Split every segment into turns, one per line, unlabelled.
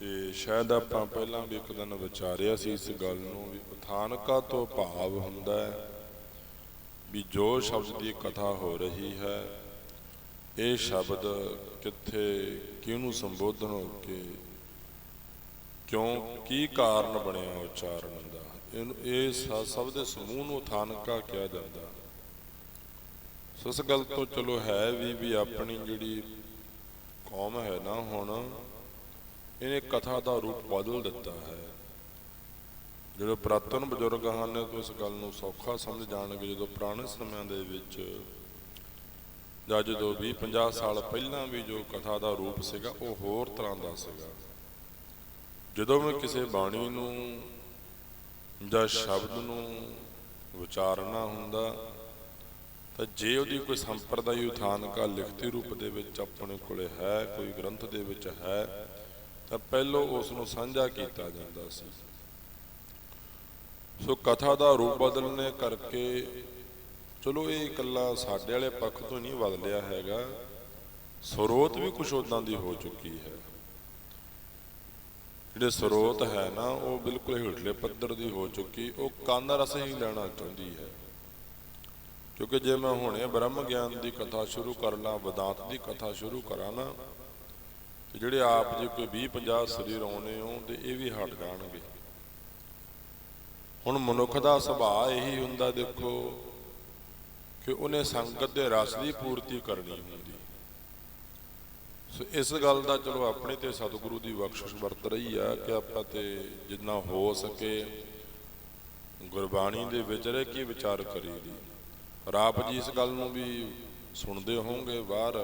ਤੇ ਸ਼ਾਇਦ ਆਪਾਂ ਪਹਿਲਾਂ ਵੀ ਇੱਕ ਦਿਨ ਵਿਚਾਰਿਆ ਸੀ ਇਸ ਗੱਲ ਨੂੰ ਵੀ ਉਥਾਨਕਾ ਤੋਂ ਭਾਵ ਹੁੰਦਾ ਹੈ ਵੀ ਜੋ ਸ਼ਬਦ ਦੀ ਕਥਾ ਹੋ ਰਹੀ ਹੈ, ਇਹ ਸ਼ਬਦ ਕਿੱਥੇ ਕਿਹਨੂੰ ਸੰਬੋਧਨ ਹੋ ਕੇ ਕਿਉਂ, ਕੀ ਕਾਰਨ ਬਣਿਆ ਉਚਾਰਨ ਦਾ? ਇਹਨੂੰ, ਇਹ ਸਭ ਦੇ ਸਮੂਹ ਨੂੰ ਉਥਾਨਕਾ ਕਿਹਾ ਜਾਂਦਾ। ਸੋ ਇਸ ਗੱਲ ਤੋਂ ਚਲੋ ਹੈ ਵੀ ਵੀ ਆਪਣੀ ਜਿਹੜੀ ਕੌਮ ਹੈ ਨਾ ਹੁਣ ਇਹਨੇ ਕਥਾ ਦਾ ਰੂਪ ਬਦਲ ਦਿੱਤਾ ਹੈ। ਜਿਹੜੇ ਪ੍ਰਾਤਨ ਬਜ਼ੁਰਗ ਹਨ ਉਹ ਇਸ ਗੱਲ ਨੂੰ ਸੌਖਾ ਸਮਝ ਜਾਣਗੇ। ਜਦੋਂ ਪੁਰਾਣੇ ਸਮਿਆਂ ਦੇ ਵਿੱਚ ਜਾਂ ਜਦੋਂ 20 50 ਸਾਲ ਪਹਿਲਾਂ ਵੀ ਜੋ ਕਥਾ ਦਾ ਰੂਪ ਸੀਗਾ, ਉਹ ਹੋਰ ਤਰ੍ਹਾਂ ਦਾ ਸੀਗਾ। ਜਦੋਂ ਵੀ ਕਿਸੇ ਬਾਣੀ ਨੂੰ ਜਾਂ ਸ਼ਬਦ ਨੂੰ ਵਿਚਾਰਨਾ ਹੁੰਦਾ, ਤਾਂ ਜੇ ਉਹਦੀ ਕੋਈ ਸੰਪਰਦਾਇ ਉਥਾਨਕਾ ਲਿਖਤੀ ਰੂਪ ਦੇ ਵਿੱਚ ਆਪਣੇ ਕੋਲੇ ਹੈ, ਕੋਈ ਗ੍ਰੰਥ ਦੇ ਵਿੱਚ ਹੈ ਤਾਂ ਪਹਿਲੋਂ ਉਸ ਨੂੰ ਸਾਂਝਾ ਕੀਤਾ ਜਾਂਦਾ ਸੀ। ਸੋ ਕਥਾ ਦਾ ਰੂਪ ਬਦਲਣੇ ਕਰਕੇ, ਚਲੋ ਇਹ ਇਕੱਲਾ ਸਾਡੇ ਵਾਲੇ ਪੱਖ ਤੋਂ ਨਹੀਂ ਬਦਲਿਆ ਹੈਗਾ, ਸਰੋਤ ਵੀ ਕੁਝ ਉਦਾਂ ਦੀ ਹੋ ਚੁੱਕੀ ਹੈ। ਜਿਹੜੇ ਸਰੋਤ ਹੈ ਨਾ, ਉਹ ਬਿਲਕੁਲ ਹੇਠਲੇ ਪੱਧਰ ਦੀ ਹੋ ਚੁੱਕੀ, ਉਹ ਕੰਨ ਰਸ ਹੀ ਲੈਣਾ ਚਾਹੁੰਦੀ ਹੈ। ਕਿਉਂਕਿ ਜੇ ਮੈਂ ਹੁਣੇ ਬ੍ਰਹਮ ਗਿਆਨ ਦੀ ਕਥਾ ਸ਼ੁਰੂ ਕਰ ਲਾਂ, ਵਿਦਾਂਤ ਦੀ ਕਥਾ ਸ਼ੁਰੂ ਕਰਾਂ ਨਾ ਤੇ ਜਿਹੜੇ ਆਪ ਜੇ ਕੋਈ 20 50 ਸਰੀਰ ਆਉਣੇ ਹੋ ਤੇ ਇਹ ਵੀ ਹਟ ਜਾਣਗੇ। ਹੁਣ ਮਨੁੱਖ ਦਾ ਸੁਭਾਅ ਇਹੀ ਹੁੰਦਾ ਦੇਖੋ ਕਿ ਉਹਨੇ ਸੰਗਤ ਦੇ ਰਸ ਦੀ ਪੂਰਤੀ ਕਰਨੀ ਹੁੰਦੀ। ਸੋ ਇਸ ਗੱਲ ਦਾ ਚਲੋ ਆਪਣੇ ਤੇ ਸਤਿਗੁਰੂ ਦੀ ਬਖਸ਼ਿਸ਼ ਵਰਤ ਰਹੀ ਆ ਕਿ ਆਪਾਂ ਤੇ ਜਿੰਨਾ ਹੋ ਸਕੇ ਗੁਰਬਾਣੀ ਦੇ ਵਿੱਚ ਰਹਿ ਕੇ ਵਿਚਾਰ ਕਰੀਦੀ ਰਾਪ ਜੀ ਇਸ ਗੱਲ ਨੂੰ ਵੀ ਸੁਣਦੇ ਹੋਵੋਗੇ ਬਾਹਰ।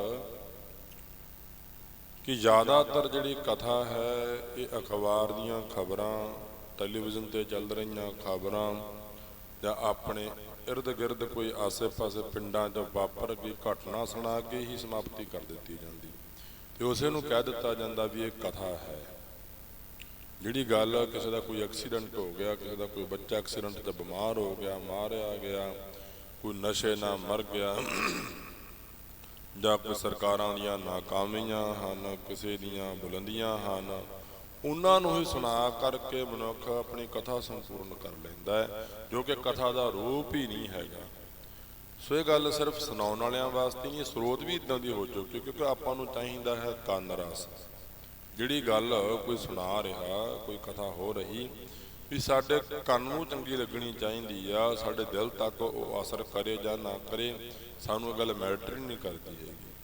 ਕਿ ਜ਼ਿਆਦਾਤਰ ਜਿਹੜੀ ਕਥਾ ਹੈ, ਇਹ ਅਖਬਾਰ ਦੀਆਂ ਖਬਰਾਂ ਟੈਲੀਵਿਜ਼ਨ ਤੇ ਚੱਲ ਰਹੀਆਂ ਖਬਰਾਂ ਜਾਂ ਆਪਣੇ ਇਰਦ ਗਿਰਦ ਕੋਈ ਆਸੇ-ਪਾਸੇ ਪਿੰਡਾਂ 'ਚ ਵਾਪਰ ਗਈ ਘਟਨਾ ਸੁਣਾ ਕੇ ਹੀ ਸਮਾਪਤੀ ਕਰ ਦਿੱਤੀ ਜਾਂਦੀ ਤੇ ਉਸੇ ਨੂੰ ਕਹਿ ਦਿੱਤਾ ਜਾਂਦਾ ਵੀ ਇਹ ਕਥਾ ਹੈ। ਜਿਹੜੀ ਗੱਲ ਕਿਸੇ ਦਾ ਕੋਈ ਐਕਸੀਡੈਂਟ ਹੋ ਗਿਆ, ਕਿਸੇ ਦਾ ਕੋਈ ਬੱਚਾ ਐਕਸੀਡੈਂਟ 'ਚ ਬਿਮਾਰ ਹੋ ਗਿਆ, ਮਾਰਿਆ ਗਿਆ, ਕੋਈ ਨਸ਼ੇ ਨਾਲ ਮਰ ਗਿਆ ਜਾਂ ਕੋਈ ਸਰਕਾਰਾਂ ਦੀਆਂ ਨਾਕਾਮੀਆਂ ਹਨ, ਕਿਸੇ ਦੀਆਂ ਬੁਲੰਦੀਆਂ ਹਨ, ਉਹਨਾਂ ਨੂੰ ਹੀ ਸੁਣਾ ਕਰਕੇ ਮਨੁੱਖ ਆਪਣੀ ਕਥਾ ਸੰਪੂਰਨ ਕਰ ਲੈਂਦਾ ਹੈ, ਜੋ ਕਿ ਕਥਾ ਦਾ ਰੂਪ ਹੀ ਨਹੀਂ ਹੈਗਾ। ਸੋ ਇਹ ਗੱਲ ਸਿਰਫ ਸੁਣਾਉਣ ਵਾਲਿਆਂ ਵਾਸਤੇ ਨਹੀਂ, ਸਰੋਤ ਵੀ ਇਦਾਂ ਦੀ ਹੋ ਚੁੱਕੀ ਕਿਉਂਕਿ ਆਪਾਂ ਨੂੰ ਚਾਹੀਦਾ ਹੈ ਕੰਨ ਰਸ। ਜਿਹੜੀ ਗੱਲ ਕੋਈ ਸੁਣਾ ਰਿਹਾ, ਕੋਈ ਕਥਾ ਹੋ ਰਹੀ ਵੀ ਸਾਡੇ ਕੰਨ ਨੂੰ ਚੰਗੀ ਲੱਗਣੀ ਚਾਹੀਦੀ ਆ, ਸਾਡੇ ਦਿਲ ਤੱਕ ਉਹ ਅਸਰ ਕਰੇ ਜਾਂ ਨਾ ਕਰੇ, ਸਾਨੂੰ ਇਹ ਗੱਲ ਮੈਟਰ ਨਹੀਂ ਕਰਦੀ ਹੈਗੀ।